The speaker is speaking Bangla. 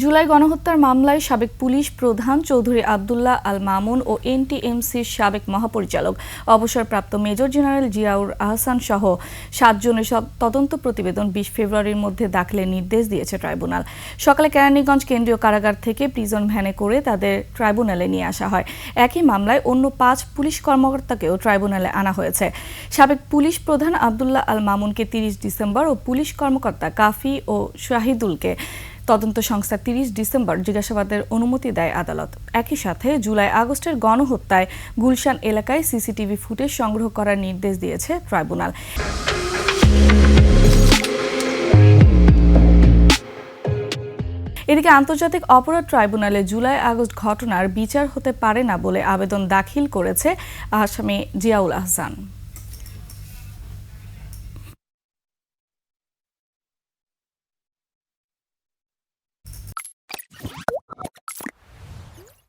জুলাই গণহত্যার মামলায় সাবেক পুলিশ প্রধান চৌধুরী আবদুল্লাহ আল মামুন ও এনটিএমসির সাবেক মহাপরিচালক, অবসরপ্রাপ্ত মেজর জেনারেল জিয়াউর আহসান সহ সাতজনের তদন্ত প্রতিবেদন বিশ ফেব্রুয়ারির মধ্যে দাখিলের নির্দেশ দিয়েছে ট্রাইব্যুনাল। সকালে কেরানীগঞ্জ কেন্দ্রীয় কারাগার থেকে প্রিজন ভ্যানে করে তাদের ট্রাইব্যুনালে নিয়ে আসা হয়। একই মামলায় অন্য পাঁচ পুলিশ কর্মকর্তাকেও ট্রাইব্যুনালে আনা হয়েছে। সাবেক পুলিশ প্রধান আবদুল্লাহ আল মামুনকে তিরিশ ডিসেম্বর ও পুলিশ কর্মকর্তা কাফি ও শাহিদুলকে তদন্ত সংস্থা তিরিশ ডিসেম্বর জিজ্ঞাসাবাদের অনুমতি দেয় আদালত। একই সাথে জুলাই আগস্টের গণহত্যায় গুলশান এলাকায় সিসিটিভি ফুটেজ সংগ্রহ করার নির্দেশ দিয়েছে ট্রাইব্যুনাল। এদিকে আন্তর্জাতিক অপরাধ ট্রাইব্যুনালে জুলাই আগস্ট ঘটনার বিচার হতে পারে না বলে আবেদন দাখিল করেছে আসামি জিয়াউল আহসান।